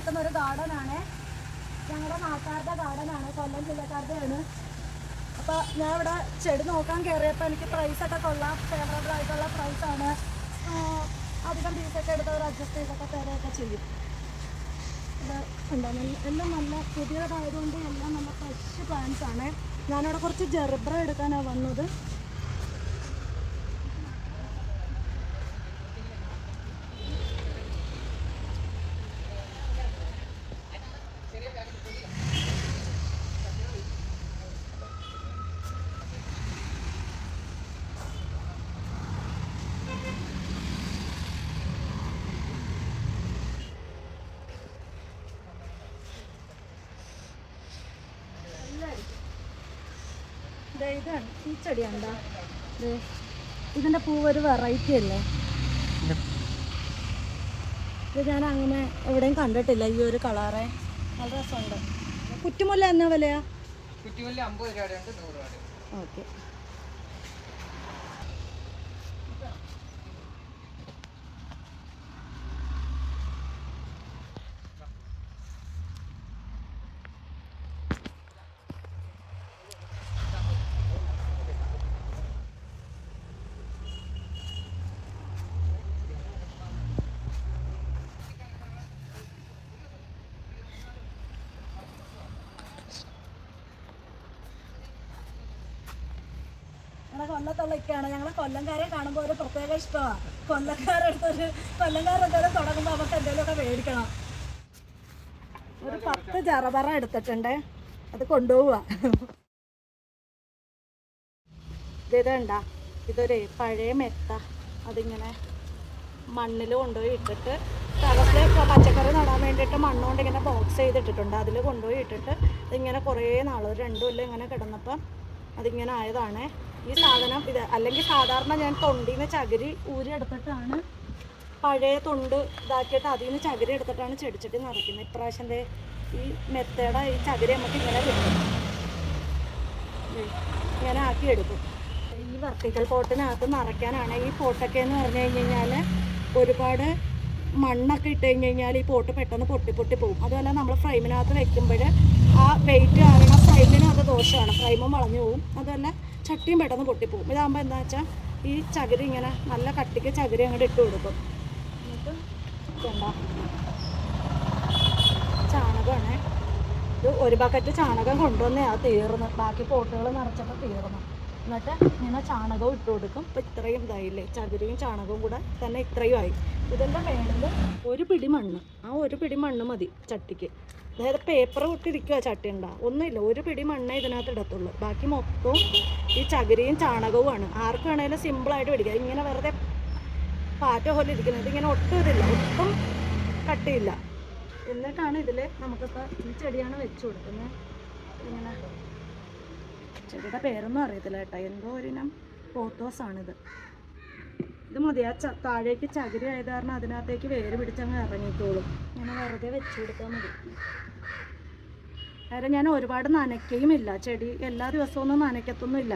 വന്നേക്കുന്ന ഒരു ഗാർഡൻ ആണ് ഞങ്ങളുടെ നാട്ടുകാരുടെ ഗാർഡൻ ആണ് കൊല്ലം ജില്ലക്കാരുടെയാണ്. അപ്പോൾ ഞാൻ ഇവിടെ ചെടി നോക്കാൻ കയറിയപ്പോൾ എനിക്ക് പ്രൈസൊക്കെ കൊള്ളാം. ഫേവറബിൾ ആയിട്ടുള്ള പ്രൈസാണ് അധികം പീസൊക്കെ എടുത്തവർ അഡ്ജസ്റ്റ് ചെയ്തൊക്കെ തരുകയൊക്കെ ചെയ്യും. ഇത് നല്ല- എല്ലാം നല്ല പുതിയതായതുകൊണ്ട് എല്ലാം നല്ല ഫ്രഷ് പ്ലാന്റ്സ് ആണ്. ഞാനിവിടെ കുറച്ച് ജെർബ്ര എടുക്കാനാണ് വന്നത്. ഇതാണ് ഈ ചെടി എന്താ ഇതിന്റെ പൂവ് ഒരു വെറൈറ്റി അല്ലേ ഇത് ഞാൻ അങ്ങനെ എവിടെയും കണ്ടിട്ടില്ല ഈ ഒരു കളറെ. നല്ല രസമുണ്ട്. കുറ്റുമുല്ല എന്നാ വിലയാ? കുറ്റുമുല്ല അമ്പത് രൂപ ഓക്കെ. ഞങ്ങളെ കൊല്ലത്തുള്ളൊക്കെയാണ് ഞങ്ങളെ കൊല്ലംകാരെ കാണുമ്പോൾ ഒരു പ്രത്യേക ഇഷ്ടമാണ് കൊല്ലക്കാരെടുത്തൊരു കൊല്ലംകാരെന്തെങ്കിലും തുടങ്ങുമ്പോൾ നമുക്ക് എന്തെങ്കിലുമൊക്കെ മേടിക്കണം. ഒരു പത്ത് ജറബറ എടുത്തിട്ടുണ്ട്. അത് കൊണ്ടുപോവുക ഇതേണ്ട? ഇതൊരു പഴയ മെത്ത. അതിങ്ങനെ മണ്ണിൽ കൊണ്ടുപോയി ഇട്ടിട്ട് ടെറസിൽ പച്ചക്കറി നടാൻ വേണ്ടിയിട്ട് മണ്ണുകൊണ്ട് ഇങ്ങനെ ബോക്സ് ചെയ്തിട്ടിട്ടുണ്ട്. അതിൽ കൊണ്ടുപോയി ഇട്ടിട്ട് ഇതിങ്ങനെ കുറേ നാൾ ഒരു രണ്ടു കൊല്ലം ഇങ്ങനെ കിടന്നപ്പം അതിങ്ങനെ ആയതാണ്. ഈ സാധനം ഇത് അല്ലെങ്കിൽ സാധാരണ ഞാൻ തൊണ്ടിന്ന് ചകിരി ഊരി എടുത്തിട്ടാണ് പഴയ തൊണ്ട് ഇതാക്കിയിട്ട് അതിൽ നിന്ന് ചകിരി എടുത്തിട്ടാണ് ചെടിച്ചട്ടി നിറയ്ക്കുന്നത്. ഇപ്രാവശ്യം ദേ ഈ മെത്തയുടെ ഈ ചകിരി നമുക്ക് ഇങ്ങനെ കിട്ടും. ഇങ്ങനെ ആക്കി എടുക്കും. ഈ വെർട്ടിക്കൽ പോട്ടിനകത്ത് നിറയ്ക്കാനാണ് ഈ പോട്ടൊക്കെ എന്ന് പറഞ്ഞു കഴിഞ്ഞ് കഴിഞ്ഞാൽ ഒരുപാട് മണ്ണൊക്കെ ഇട്ട് കഴിഞ്ഞ് കഴിഞ്ഞാൽ ഈ പോട്ട് പെട്ടെന്ന് പൊട്ടി പൊട്ടി പോകും. അതുപോലെ നമ്മൾ ഫ്രെയിമിനകത്ത് വെക്കുമ്പോൾ ആ വെയിറ്റ് കാരണം ഫ്രെയിമിന് അത് ദോഷമാണ്. ഫ്രെയിമും വളഞ്ഞു പോകും. അതുപോലെ ചട്ടിയും പെട്ടെന്ന് പൊട്ടിപ്പോകും. ഇതാകുമ്പോൾ എന്താ വെച്ചാൽ ഈ ചകിരി ഇങ്ങനെ നല്ല കട്ടിക്ക് ചകിരി അങ്ങോട്ട് ഇട്ട് കൊടുക്കും. എന്നിട്ട് ഇതുണ്ടോ ചാണകമാണ്. ഇത് ഒരു ബക്കറ്റ് ചാണകം കൊണ്ടുവന്നേ ആ തീർന്ന്. ബാക്കി പോട്ടുകൾ നിറച്ചപ്പോൾ തീർന്നു. എന്നിട്ട് ഇങ്ങനെ ചാണകവും ഇട്ട് കൊടുക്കും. ഇപ്പം ഇത്രയും ഇതായില്ലേ? ചകിരിയും ചാണകവും കൂടെ തന്നെ ഇത്രയും ആയി. ഇതിന്റെ മേളിൽ ഒരു പിടി മണ്ണ്. ആ ഒരു പിടി മണ്ണ് മതി ചട്ടിക്ക്. അതായത് പേപ്പർ കൊട്ടിരിക്കുക ചട്ടി ഉണ്ടാ. ഒന്നുമില്ല ഒരു പിടി മണ്ണേ ഇതിനകത്ത് ഇടത്തുള്ളൂ. ബാക്കി മൊത്തവും ഈ ചകിരിയും ചാണകവുമാണ്. ആർക്ക് വേണേലും സിമ്പിളായിട്ട് പിടിക്കുക ഇങ്ങനെ വെറുതെ പാറ്റ പോലെ ഇരിക്കുന്നത്. ഇങ്ങനെ ഒട്ടും ഇതില്ല. ഒട്ടും കട്ടിയില്ല. എന്നിട്ടാണ് ഇതിൽ നമുക്കിപ്പോൾ ഈ ചെടിയാണ് വെച്ചു കൊടുക്കുന്നത്. ഇങ്ങനെ ചെടിയുടെ പേരൊന്നും അറിയത്തില്ല കേട്ടോ. എന്തോ ഒരു ഇനം പോത്തോസാണിത് ഇത് മതി. ആ താഴേക്ക് ചകിരി ആയത് കാരണം അതിനകത്തേക്ക് വേര് പിടിച്ചങ്ങ് ഇറങ്ങിക്കോളും. ഞാൻ വെറുതെ വെച്ചു കൊടുത്താൽ മതി. കാര്യം ഞാൻ ഒരുപാട് നനയ്ക്കുകയുമില്ല ചെടി എല്ലാ ദിവസവും ഒന്നും നനയ്ക്കത്തൊന്നുമില്ല.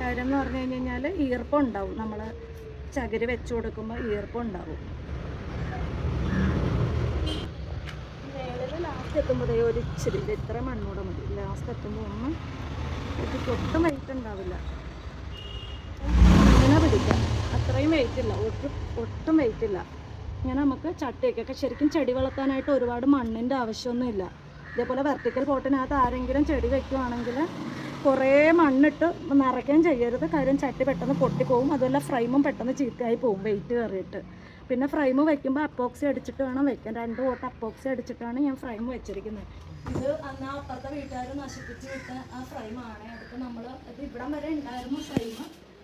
കാര്യം എന്ന് പറഞ്ഞു കഴിഞ്ഞ് കഴിഞ്ഞാൽ ഈർപ്പം ഉണ്ടാവും. നമ്മൾ ചകിരി വെച്ചു കൊടുക്കുമ്പോൾ ഈർപ്പം ഉണ്ടാവും മേളിൽ ലാസ്റ്റ് എത്തുമ്പോൾ ഒരു ഇച്ചിരി ഇത്ര മണ്ണൂടെ മതി. ലാസ്റ്റ് എത്തുമ്പോൾ ഒന്ന് ഇത് ഒട്ടും വെയിറ്റ് ഉണ്ടാവില്ല. ഇങ്ങനെ പിടിക്കാം. അത്രയും വെയിറ്റ് ഇല്ല. ഒട്ടും ഒട്ടും വെയിറ്റ് ഇല്ല. ഇങ്ങനെ നമുക്ക് ചട്ടിയൊക്കെ ശരിക്കും ചെടി വളർത്താനായിട്ട് ഒരുപാട് മണ്ണിന്റെ ആവശ്യമൊന്നുമില്ല. ഇതേപോലെ വെർട്ടിക്കൽ പോട്ടിനകത്ത് ആരെങ്കിലും ചെടി വെക്കുവാണെങ്കിൽ കുറേ മണ്ണിട്ട് നിറയ്ക്കുകയും ചെയ്യരുത്. കാര്യം ചട്ടി പെട്ടെന്ന് പൊട്ടിപ്പോവും. അതുപോലെ ഫ്രെയിമും പെട്ടെന്ന് ചീത്തയായി പോവും വെയിറ്റ് കയറിയിട്ട്. പിന്നെ ഫ്രെയിം വെക്കുമ്പോൾ അപ്പോക്സി അടിച്ചിട്ട് വേണം വെക്കാൻ. രണ്ട് കോട്ട് അപ്പോക്സി അടിച്ചിട്ടാണ് ഞാൻ ഫ്രെയിം വെച്ചിരിക്കുന്നത്. ഇത് അന്ന് അപ്പുറത്തെ വീട്ടുകാർ നശിപ്പിച്ച് വിട്ട ആ ഫ്രെയിമാണ് അതിപ്പോൾ നമ്മൾ ഇത് ഇവിടം വരെ ഉണ്ടായിരുന്നു ഫ്രെയിം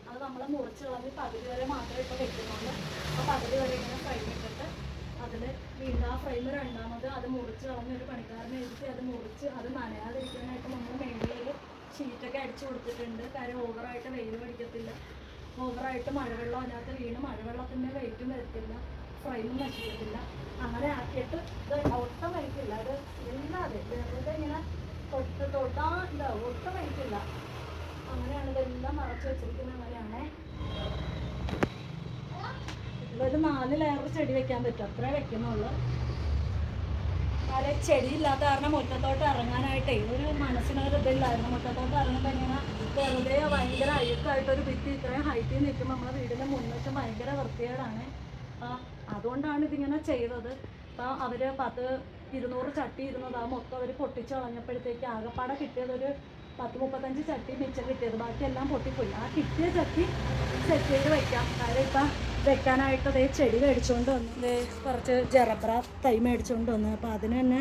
അത് നമ്മൾ മുറിച്ച് കളഞ്ഞ് പകുതി വരെ മാത്രമേ ഇപ്പോൾ വെക്കുന്നുള്ളൂ അപ്പോൾ പകുതി വരെ ഇങ്ങനെ ഫ്രെയിം ഇട്ടിട്ട് അതിൽ വീണ്ടും ആ ഫ്രെയിം രണ്ടാമത് അത് മുറിച്ച് കളഞ്ഞ് ഒരു പണിക്കാരനെ എഴുതി അത് മുറിച്ച് അത് നനയാതിരിക്കാനായിട്ട് നമ്മൾ മേളിൽ ഷീറ്റൊക്കെ അടിച്ചു കൊടുത്തിട്ടുണ്ട്. കാര്യം ഓവറായിട്ട് വെയിൽ പഠിക്കത്തില്ല ഓവറായിട്ട് മഴവെള്ളം അതിനകത്ത് വീണ് മഴവെള്ളത്തിന്റെ വെയിറ്റും വരത്തില്ല. ഫ്രൈമും നശിക്കത്തില്ല. അങ്ങനെ ആക്കിയിട്ട് ഇത് ഒട്ടും വയ്ക്കില്ല അത്? ഇല്ലാതെ വെറുതെ ഇങ്ങനെ തൊട്ട് തൊട്ടാ ഇതാവും ഒട്ടും വയ്ക്കില്ല അങ്ങനെയാണ് ഇതെല്ലാം മറച്ച് വെച്ചിരിക്കുന്നത്. അങ്ങനെയാണേ. ഇതിലൊരു നാല് ലെയർ ചെടി വെക്കാൻ പറ്റും. അത്രേ വെക്കുന്നുള്ളൂ. ചെടിയില്ലാത്ത കാരണം മുറ്റത്തോട്ട് ഇറങ്ങാനായിട്ടേ ഒരു മനസ്സിനൊരു ഇതില്ലായിരുന്നു. മുറ്റത്തോട്ട് ഇറങ്ങുമ്പോൾ ഇങ്ങനെ വെറുതെ ഭയങ്കര അഴുക്കായിട്ട് ഒരു ഭിത്തി ഇത്രയും ഹൈറ്റിൽ നിൽക്കുമ്പോൾ നമ്മുടെ വീടിന്റെ മുൻവശം ഭയങ്കര വൃത്തികേടാണ്. അതുകൊണ്ടാണ് ഇതിങ്ങനെ ചെയ്തത്. അപ്പോൾ അവർ പത്ത് ഇരുന്നൂറ് ചട്ടി ഇരുന്നത്. ആ മൊത്തം അവർ പൊട്ടിച്ച് കളഞ്ഞപ്പോഴത്തേക്ക് ആകെപ്പാടെ കിട്ടിയതൊരു പത്ത് മുപ്പത്തഞ്ച് ചട്ടി മിച്ചം കിട്ടിയത്. ബാക്കിയെല്ലാം പൊട്ടിപ്പോയി. ആ കിട്ടിയ ചട്ടി സെറ്റ് ചെയ്ത് വയ്ക്കാം കാര്യം ഇപ്പം വെക്കാനായിട്ട് അതേ ചെടി മേടിച്ചുകൊണ്ട് വന്നു. കുറച്ച് ജറബ്ര തൈ മേടിച്ചുകൊണ്ട് വന്നു. അപ്പോൾ അതിന് തന്നെ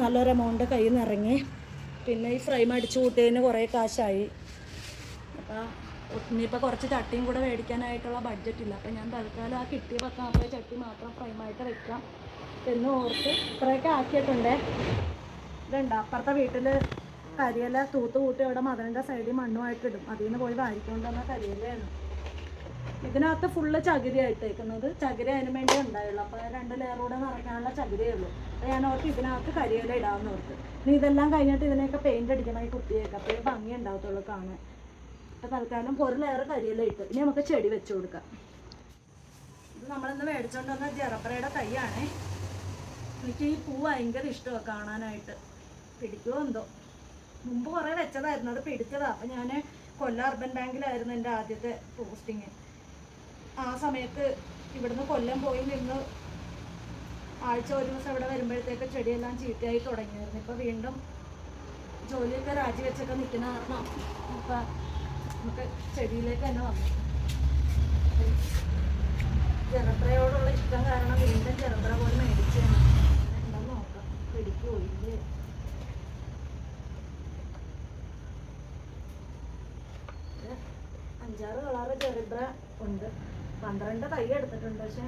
നല്ലൊരു എമൗണ്ട് കയ്യിൽ നിന്ന് ഇറങ്ങി. പിന്നെ ഈ ഫ്രെയിം അടിച്ചു കൂട്ടിയതിന് കുറേ കാശായി. അപ്പോൾ ഇനിയിപ്പോൾ കുറച്ച് ചട്ടിയും കൂടെ മേടിക്കാനായിട്ടുള്ള ബഡ്ജറ്റ് ഇല്ല. അപ്പോൾ ഞാൻ തൽക്കാലം ആ കിട്ടിയ പത്ത് നാൽപ്പത് ചട്ടി മാത്രം ഫ്രെയിമായിട്ട് വെക്കാം എന്ന് ഓർത്ത് ഇത്രയൊക്കെ ആക്കിയിട്ടുണ്ട്. ഇതുണ്ട്? അപ്പുറത്തെ വീട്ടിൽ കരിയില തൂത്ത് കൂട്ടി അവിടെ മദറിന്റെ സൈഡിൽ മണ്ണുമായിട്ടിടും അതിൽ നിന്ന് പോയി വാരിക്കൊണ്ട് വന്ന കരിയിലയാണ്. ഇതിനകത്ത് ഫുള്ള് ചകിരി ആയിട്ടേക്കുന്നത് ചകിരി അതിന് വേണ്ടി ഉണ്ടായുള്ളൂ. അപ്പോൾ രണ്ട് ലെയറൂടെ നിറയ്ക്കാനുള്ള ചകിരിയേ ഉള്ളൂ. അപ്പോൾ ഞാൻ ഓർത്ത് ഇതിനകത്ത് കരിയില ഇടാമെന്ന് ഓർത്ത് ഇനി ഇതെല്ലാം കഴിഞ്ഞിട്ട് ഇതിനെയൊക്കെ പെയിന്റ് അടിക്കണം ഈ കുട്ടിയൊക്കെ അപ്പോൾ ഭംഗി ഉണ്ടാവത്തുള്ളൂ കാണാൻ. അപ്പോൾ തൽക്കാലം ഒരു ലെയർ കരിയില ഇട്ട്. ഇനി നമുക്ക് ചെടി വെച്ച് കൊടുക്കാം. ഇത് നമ്മളിന്ന് മേടിച്ചോണ്ട് വന്ന ജറപ്പറയുടെ തൈയാണേ. എനിക്ക് ഈ പൂ ഭയങ്കര ഇഷ്ടമാണ് കാണാനായിട്ട്. പിടിക്കുമോ എന്തോ? മുമ്പ് കുറേ വെച്ചതായിരുന്നു. അത് പിടിച്ചതാ. അപ്പം ഞാൻ കൊല്ലം അർബൻ ബാങ്കിലായിരുന്നു എന്റെ ആദ്യത്തെ പോസ്റ്റിങ്. ആ സമയത്ത് ഇവിടുന്ന് കൊല്ലം പോയി നിന്ന് ആഴ്ച ഒരു ദിവസം ഇവിടെ വരുമ്പോഴത്തേക്ക് ചെടിയെല്ലാം ചീത്തയായി തുടങ്ങിയായിരുന്നു. ഇപ്പം വീണ്ടും ജോലിയൊക്കെ രാജിവെച്ചൊക്കെ നിൽക്കുന്ന കാരണം ഇപ്പം നമുക്ക് ചെടിയിലേക്ക് തന്നെ വന്നു. ചെറുത്രയോടുള്ള ഇഷ്ടം കാരണം വീണ്ടും ചെറുത്ര പോലെ മേടിച്ച് എന്താ നോക്കാം. പിടിക്കുമോ അഞ്ചാറ് കളറ് ചെറുത്ര ഉണ്ട്. പന്ത്രണ്ട് തൈ എടുത്തിട്ടുണ്ട്. പക്ഷെ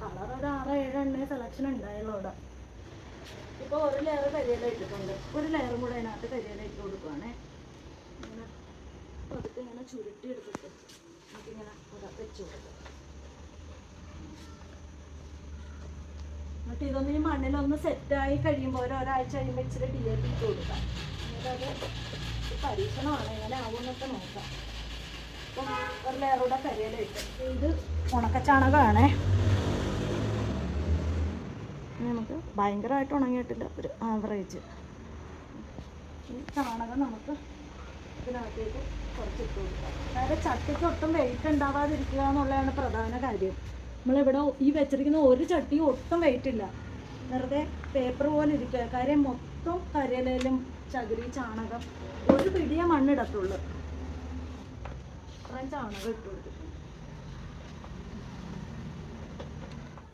കളർ ഒരു ആറ് ഏഴ് എണ്ണ സെലക്ഷൻ ഉണ്ടായുള്ളൂ അവിടെ. ഇപ്പോൾ ഒരു ലെയർ കരിയില ഇട്ടിട്ടുണ്ട്. ഒരു ലെയറും കൂടെ അതിനകത്ത് കരിയില ഇട്ട് കൊടുക്കുവാണേ. ഇങ്ങനെ പതുക്കെ ഇങ്ങനെ ചുരുട്ടി എടുത്തിട്ട് നമുക്കിങ്ങനെ ഇവിടെ വെച്ച് കൊടുക്കാം. എന്നിട്ട് ഇതൊന്ന് ഈ മണ്ണിലൊന്ന് സെറ്റായി കഴിയുമ്പോൾ ഒരു ഒരാഴ്ച കഴിയുമ്പോൾ ഇച്ചിരി ഡി എ പി ഇട്ട് കൊടുക്കാം. ഒരു പരീക്ഷണമാണ്. എങ്ങനെ ആവുമെന്നൊക്കെ നോക്കാം. ഒരു ഇട്ട്. ഇത് ഉണക്കച്ചാണകമാണേ നമുക്ക് ഭയങ്കരമായിട്ട് ഉണങ്ങിയിട്ടില്ല ഒരു ആവറേജ് ഈ ചാണകം നമുക്ക് ഇതിനകത്തേക്ക് കുറച്ചിട്ട് കൊടുക്കാം. അതായത് ചട്ടിക്ക് ഒട്ടും വെയിറ്റ് ഉണ്ടാവാതിരിക്കുക എന്നുള്ളതാണ് പ്രധാന കാര്യം. നമ്മളിവിടെ ഈ വെച്ചിരിക്കുന്ന ഒരു ചട്ടി ഒട്ടും വെയിറ്റ് ഇല്ല. വെറുതെ പേപ്പർ പോലെ ഇരിക്കുക. കാര്യം മൊത്തം കരയിലും ചകിരി ചാണകം ഒരു പിടിയ മണ്ണിടത്തുള്ളൂ. അത്രയും ചാണകം ഇട്ട് കൊടുത്തിട്ടുണ്ട്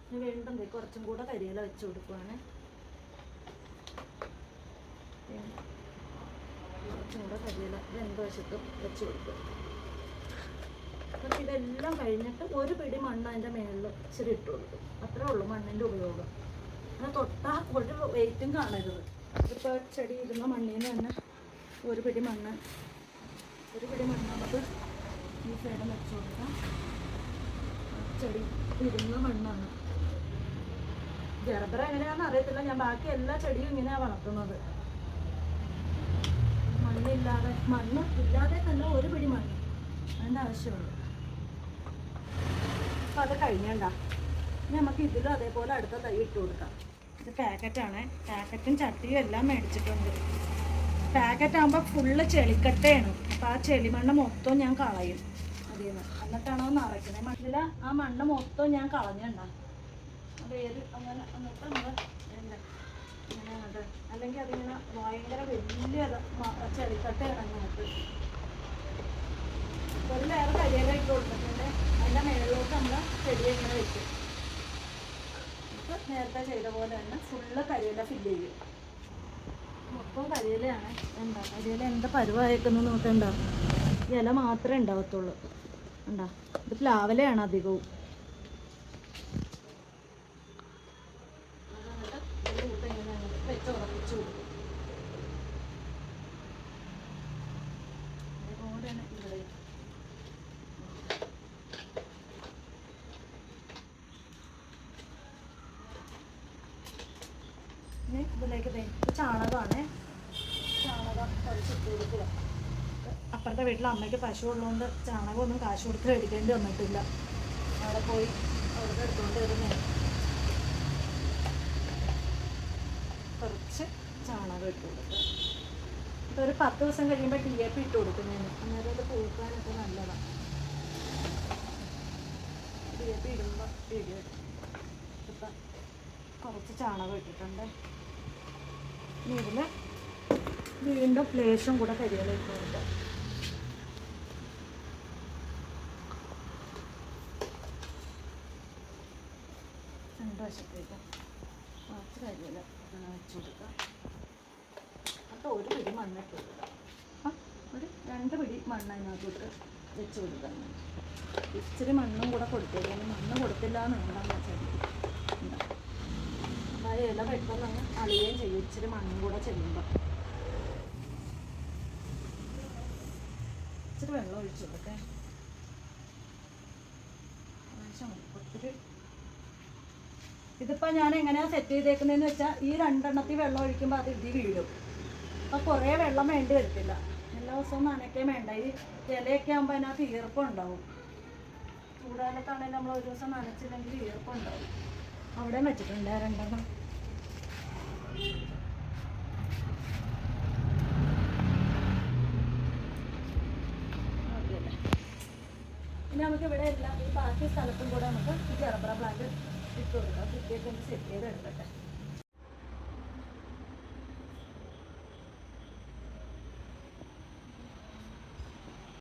ഇനി വീണ്ടും ദേ കുറച്ചും കൂടെ കരിയില വെച്ച് കൊടുക്കുവാണ്. കുറച്ചും കൂടെ കരിയില രണ്ട് വശത്തും വെച്ച് കൊടുക്കുക. അപ്പം ഇതെല്ലാം കഴിഞ്ഞിട്ട് ഒരു പിടി മണ്ണ് അതിന്റെ മേളിൽ ഇച്ചിരി ഇട്ട് കൊടുക്കും. അത്രേ ഉള്ളൂ മണ്ണിന്റെ ഉപയോഗം. അങ്ങനെ തൊട്ടാൽ ഒരു വെയിറ്റും കാണരുത്. ഇപ്പോൾ ചെടി ഇരുന്ന മണ്ണിൽ നിന്ന് തന്നെ ഒരു പിടി മണ്ണ് ഒരു പിടി മണ്ണ് നമുക്ക് ഈ സൈഡ് വെച്ച് കൊടുക്കാം ചെടി ഇരുന്ന മണ്ണാണ്. ജർബറ എങ്ങനെയാണെന്ന് അറിയത്തില്ല. ഞാൻ ബാക്കി എല്ലാ ചെടിയും ഇങ്ങനെയാണ് വളർത്തുന്നത്. മണ്ണില്ലാതെ മണ്ണ് ഇല്ലാതെ തന്നെ ഒരു പിടി മണ്ണ്. അതിന്റെ ആവശ്യമുള്ളൂ. അപ്പോൾ അത് കഴിഞ്ഞണ്ട. നമുക്ക് ഇതിലും അതേപോലെ അടുത്ത തൈ ഇട്ട് കൊടുക്കാം. ഇത് പാക്കറ്റാണ്. പാക്കറ്റും ചട്ടിയും എല്ലാം മേടിച്ചിട്ടുണ്ട്. പാക്കറ്റ് ആകുമ്പോൾ ഫുള്ള് ചെളിക്കട്ടയാണ്. അപ്പോൾ ആ ചെളിമണ്ണ് മൊത്തം ഞാൻ കളയും. അതിൽ നിന്ന് എന്നിട്ടാണ് നിറയ്ക്കുന്നത് മണ്ണിൽ ആ മണ്ണ് മൊത്തം ഞാൻ കളഞ്ഞണ്ട വേര് അങ്ങനെ എന്നിട്ട് നമ്മൾ അല്ലെങ്കിൽ അതിങ്ങനെ ഭയങ്കര വലിയ ചെളിക്കട്ടയാണ് അങ്ങോട്ട് ഒരു ലെയർ കരിയില ഇട്ട് കൊടുത്തിട്ടുണ്ട്. അതിന്റെ മേളിലോട്ട് നമ്മൾ ചെടി ഇങ്ങനെ വെക്കും. നേരത്തെ ചെയ്ത പോലെ തന്നെ ഫുള്ള് കരിയില ഫില്ല് ചെയ്യും. മൊത്തം കരിയിലയാണ്. എന്താ കരിയില എന്ത് പരുവായേക്കുന്നു നോക്കണ്ട. ഇല മാത്രമേ ഉണ്ടാവത്തുള്ളൂ. കണ്ടാ ഇത് പ്ലാവലയാണ് അധികവും. ഇതിലേക്ക് ചാണകമാണ്. ചാണകം കുറച്ച് കൊടുക്കുക. അപ്പുറത്തെ വീട്ടിൽ അമ്മയ്ക്ക് പശു ഉള്ളതുകൊണ്ട് ചാണകമൊന്നും കാശ് കൊടുത്ത് മേടിക്കേണ്ടി വന്നിട്ടില്ല. അവിടെ പോയി അവിടെ എടുത്തുകൊണ്ട് വരുന്നേ കുറച്ച് ചാണകം ഇട്ട് കൊടുക്കുക ഇപ്പൊ ഒരു പത്ത് ദിവസം കഴിയുമ്പോൾ ടി എ പി ഇട്ട് കൊടുക്കുന്നതിന് അന്നേരം അത് പൂക്കാനൊക്കെ നല്ലതാണ് ടി എ പി ഇടുമ്പോൾ വീഡിയോ കുറച്ച് ചാണകം ഇട്ടിട്ടുണ്ട്. ഇനി ഇതിൽ വീണ്ടും ലേശം കൂടെ കരിയില കൊടുക്കാം രണ്ട് വശത്തേക്ക് കുറച്ച് കരിയില ഇങ്ങനെ വെച്ച് കൊടുക്കാം ഒരു പിടി മണ്ണിട്ട് ആ ഒരു രണ്ട് പിടി മണ്ണ് അതിനകത്തോട്ട് വെച്ച് കൊടുക്കാം. ഇച്ചിരി മണ്ണും കൂടെ കൊടുത്തില്ല മണ്ണ് കൊടുത്തില്ല എന്ന് വേണ്ടെന്ന് വെച്ചാൽ അപ്പോൾ ഇല പെട്ടെന്ന് അളിയുകയും ചെയ്യും. ഇച്ചിരി മണ്ണും കൂടെ ചെല്ലുമ്പോൾ ഇച്ചിരി വെള്ളം ഒഴിച്ചു കൊടുക്കേ ഇതിപ്പോ ഞാൻ എങ്ങനെയാ സെറ്റ് ചെയ്തേക്കുന്നതെന്ന് വെച്ചാൽ ഈ രണ്ടെണ്ണത്തിൽ വെള്ളം ഒഴിക്കുമ്പോൾ അത് ഇടി വീഴും. അപ്പോൾ കുറേ വെള്ളം വേണ്ടി വരത്തില്ല. എല്ലാ ദിവസവും നനയ്ക്കേ വേണ്ട. ഈ ഇലയൊക്കെ ആകുമ്പോൾ അതിനകത്ത് ഈർപ്പം ഉണ്ടാവും. ചൂടുകാലത്താണെങ്കിൽ നമ്മൾ ഒരു ദിവസം നനച്ചില്ലെങ്കിൽ ഈർപ്പം ഉണ്ടാവും. അവിടെ വെച്ചിട്ടുണ്ട് രണ്ടെണ്ണം. ഇനി നമുക്ക് ഇവിടെ എല്ലാം ഈ ബാക്കി സ്ഥലത്തും കൂടെ നമുക്ക് ഈ ജറബ്ര പ്ലാന്റ് ഇട്ട് കൊടുക്കാം. കുട്ടിയൊക്കെ ഒന്ന് സെറ്റ് ചെയ്ത് എടുക്കട്ടെ.